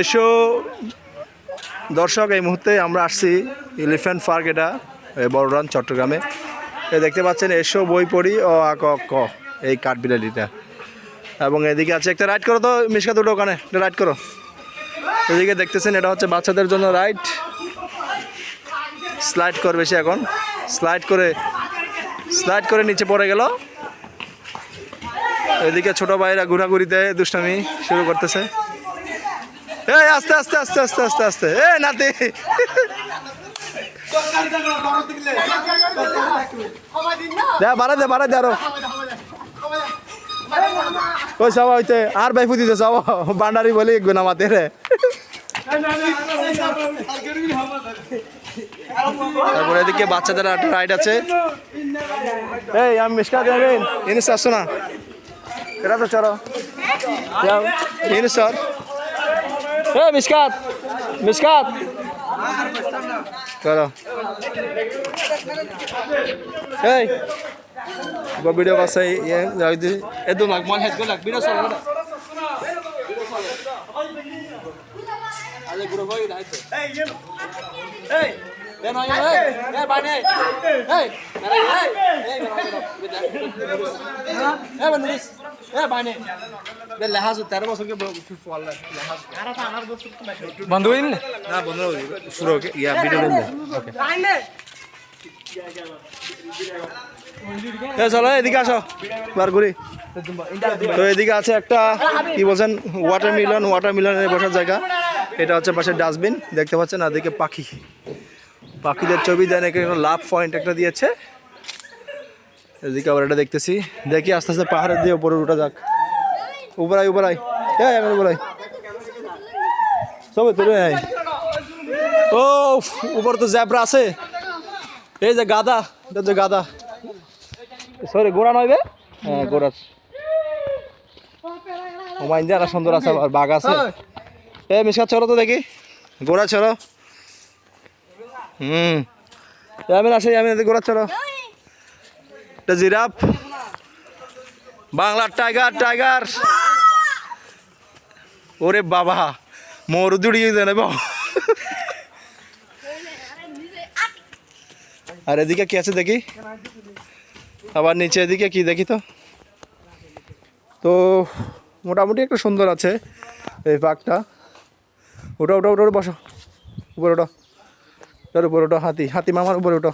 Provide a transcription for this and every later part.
এসো। দর্শক, এই মুহূর্তে আমরা আসছি এলিফ্যান্ট পার্ক এটা বড়রান চট্টগ্রামে। এ দেখতে পাচ্ছেন, এসো বই পড়ি ও আ ক ক, এই কাঠবিলালিটা এবং এদিকে আছে একটা রাইড করো তো, মিশকা দুটো ওখানে, একটা রাইড করো। এদিকে দেখতেছেন, এটা হচ্ছে বাচ্চাদের জন্য রাইড স্লাইড করবে সে এখন। স্লাইড করে স্লাইড করে নিচে পড়ে গেল। এদিকে ছোট ভাইরা ঘোরাঘুরিতে দুষ্টামি শুরু করতেছে। এই, আস্তে আস্তে আস্তে আস্তে আস্তে আস্তে। এ নাতি। বাড়া দে বাড়া দে আরও। ওই সব আর ভাই ফুদিতে বান্ডারি বলি গুনা মাতে রে তারপরে এদিকে বাচ্চাদের একটা রাইড আছে। এই, আমি মিসকা দেবেন ইনিস আসছো না। এরা তো চলো ইনিস স্যার এ মিসকাত মিসকাত চলো এই গো ভিডিও ইয়ে দি এদু লাগ মন হেড গো লাগ ভিডিও সর গো আলে গুরু ভাই দাইতে এই এই দেন আয় এই এই এই মেরা এই এই এই এই বানে বন্ধ শুরু ওকে ইয়া ভিডিও ওকে চলো এদিকে আসো। বার ঘুরি। তো এদিকে আছে একটা কি বলছেন ওয়াটার মিলন ওয়াটার মিলনের বসার জায়গা। এটা হচ্ছে পাশে ডাস্টবিন দেখতে পাচ্ছেন আর এদিকে পাখি। পাখিদের ছবি দেন এখানে লাভ পয়েন্ট একটা দিয়েছে। এদিকে আবার এটা দেখতেছি। দেখি আস্তে আস্তে পাহাড়ের দিয়ে উপরে উঠা যাক। উপরাই উপরাই এই আমি উপরাই সবাই তুলে নেয় ও উপর তো জ্যাবরা আছে। এই যে গাদা এটা যে গাদা। সরি গোড়া নয় বে? হ্যাঁ গোড়া। ও মাইন আর সুন্দর আছে আর বাঘ আছে। এ মিশকা চলো তো দেখি। গোড়া চলো। হুম। আমি আসি আমি গোড়া চলো। এটা জিরাফ। বাংলার টাইগার টাইগার। ওরে বাবা মোর দুড়িয়ে দেবে আর এদিকে কি আছে দেখি? আবার নিচে এদিকে কি দেখি তো? তো মোটামুটি একটু সুন্দর আছে এই পার্কটা ওটা ওটা ওটা ওটা বসো। উপরে ওটা ওটার উপরে ওটা হাতি। হাতি মামার উপরে ওটা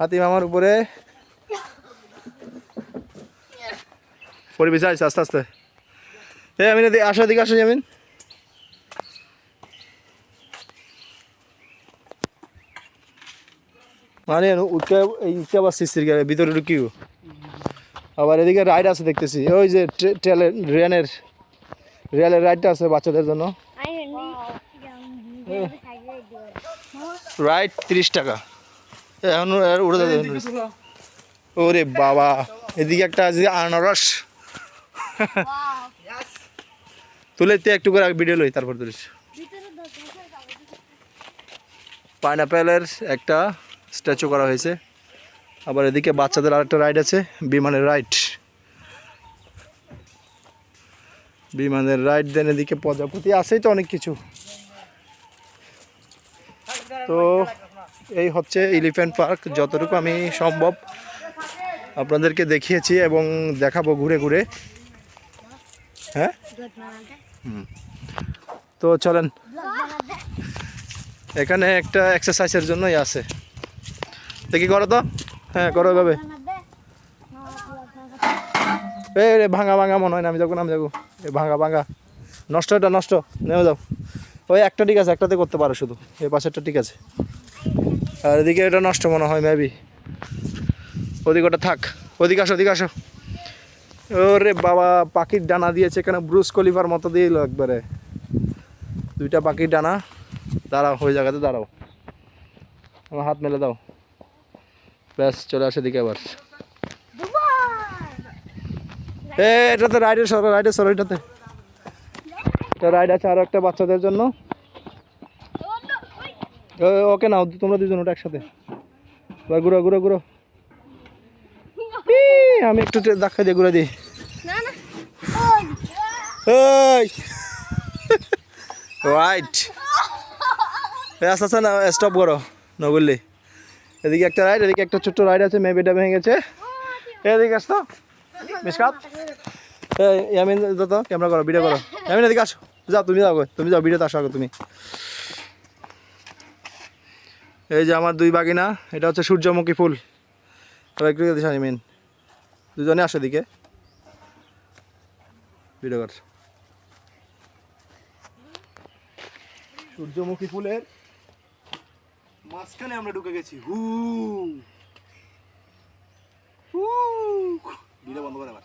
হাতি মামার উপরে। পরিবেশ আছে, আস্তে আস্তে। এ আমি আসো, এদিকে আসা জামিন মানে উঠতে, এই উঠতে আবার সিস্তির গেলে ভিতরে ঢুকিও। আবার এদিকে রাইড আছে দেখতেছি। ওই যে ট্রে- ট্রেলের রেলের রেলের রাইডটা আছে বাচ্চাদের জন্য। রাইড তিরিশ টাকা। এখন উড়ে যাবে ওরে বাবা, এদিকে একটা আছে আনারস। তুলে তে একটু করে ভিডিও লই, তারপর তুলিস। পাইনাপেলের একটা স্ট্যাচু করা হয়েছে। আবার এদিকে বাচ্চাদের আরেকটা রাইড আছে, বিমানের রাইড বিমানের রাইড দেন এদিকে প্রজাপতি আছেই তো অনেক কিছু। তো এই হচ্ছে এলিফ্যান্ট পার্ক যতটুকু আমি সম্ভব আপনাদেরকে দেখিয়েছি এবং দেখাবো ঘুরে ঘুরে। হ্যাঁ? তো চলেন। এখানে একটা এক্সারসাইজের জন্যই আছে। দেখি করো তো। হ্যাঁ করো এভাবে। এই রে, ভাঙা ভাঙা মনে হয় না, আমি যাব আমি যাব। এই ভাঙা ভাঙা। নষ্ট এটা, নষ্ট। নেমে যাও। ওই একটা ঠিক আছে, একটাতে করতে পারো শুধু। এই পাশেরটা ঠিক আছে। আর এদিকে এটা নষ্ট মনে হয় মেবি ওদিকে ওটা থাক। ওদিকে আসো ওদিকে আসো। ওরে বাবা পাখির ডানা দিয়েছে এখানে ব্রুস কলিফার মতো দিয়ে এলো একবারে। দুইটা পাখির ডানা। দাঁড়াও ওই জায়গাতে দাঁড়াও। আমার হাত মেলে দাও। ব্যাস চলে আসে দিকে আবার। এ এটাতে রাইডের সরো রাইডের সরো এটাতে। এটা রাইড আছে আরও একটা বাচ্চাদের জন্য। ওকে নাও তোমরা দুজন ওটা একসাথে। ঘুরো ঘুরো ঘুরো। আমি একটু দেখা দিয়ে ঘুরে দিই। রাইট আস্তে আস্তে না স্টপ করো নগরলি এদিকে একটা রাইড এদিকে একটা ছোট্ট রাইড আছে মেবিটা ভেঙে গেছে। এদিকে আসতো। মিসকাত ইয়ামিন তো ক্যামেরা করো ভিডিও করো। ইয়ামিন এদিকে আসো। যাও তুমি যাও তুমি যাও ভিডিওতে আসো আগে তুমি। এই যে আমার দুই বাগিনা এটা হচ্ছে সূর্যমুখী ফুল। একটু দিস ইয়ামিন। দুজনে আসো দিকে সূর্যমুখী ফুলের মাঝখানে আমরা ঢুকে গেছি। হু। হু। বন্ধ করে আবার